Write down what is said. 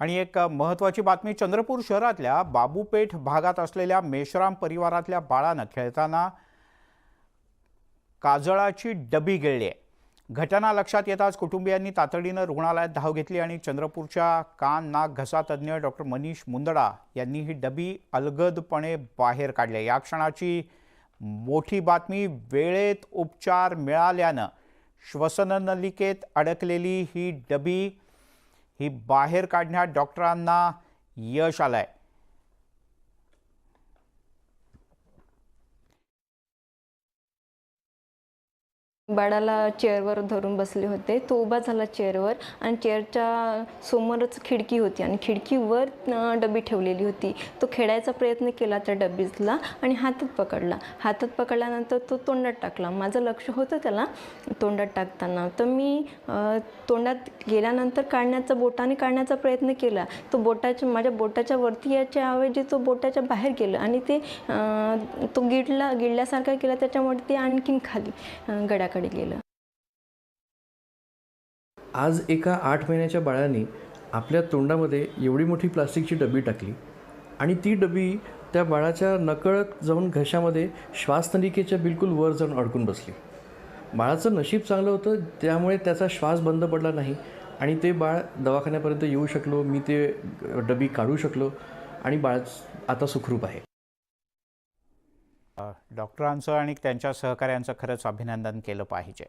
आणि एक महत्त्वाची बातमी चंद्रपूर शहरातल्या बाबूपेठ भागात असलेल्या मेश्राम परिवारातल्या बाळानं खेळताना काजळाची डबी गिळली आहे. घटना लक्षात येताच कुटुंबियांनी तातडीनं रुग्णालयात धाव घेतली आणि चंद्रपूरच्या कान नाक घसा तज्ज्ञ डॉक्टर मनीष मुंदडा यांनी ही डबी अलगदपणे बाहेर काढली. या क्षणाची मोठी बातमी वेळेत उपचार मिळाल्यानं श्वसननलिकेत अडकलेली ही डबी ही बाहेर काढण्यात डॉक्टरांना यश आलं आहे बाळाला चेअरवर धरून बसले होते. तो उभा झाला चेअरवर आणि चेअरच्या समोरच खिडकी होती आणि खिडकीवर डबी ठेवलेली होती. तो खेळायचा प्रयत्न केला त्या डबीजला आणि हातात पकडला. हातात पकडल्यानंतर तो तोंडात टाकला. माझं लक्ष होतं त्याला तोंडात टाकताना. तर मी तोंडात गेल्यानंतर काढण्याचा बोटाने काढण्याचा प्रयत्न केला. तो बोटाच्या माझ्या बोटाच्या वरती याच्या ऐवजी तो बोटाच्या बाहेर गेलं आणि ते तो गिडला गिळल्यासारखा केला. त्याच्यामुळे ते आणखीन खाली गडाकडे गडाकडे गेलं. आज एका आठ महिन्याच्या बाळाने आपल्या तोंडामध्ये एवढी मोठी प्लास्टिकची डबी टाकली आणि ती डबी त्या बाळाच्या नकळत जाऊन घशामध्ये श्वासनलिकेच्या बिलकुल वर जाऊन अडकून बसली. बाळाचं नशीब चांगलं होतं त्यामुळे त्याचा श्वास बंद पडला नाही आणि ते बाळ दवाखान्यापर्यंत येऊ शकलो मी ते डबी काढू शकलो आणि बाळ आता सुखरूप आहे. डॉक्टरांचं आणि त्यांच्या सहकाऱ्यांचं खरंच अभिनंदन केलं पाहिजे.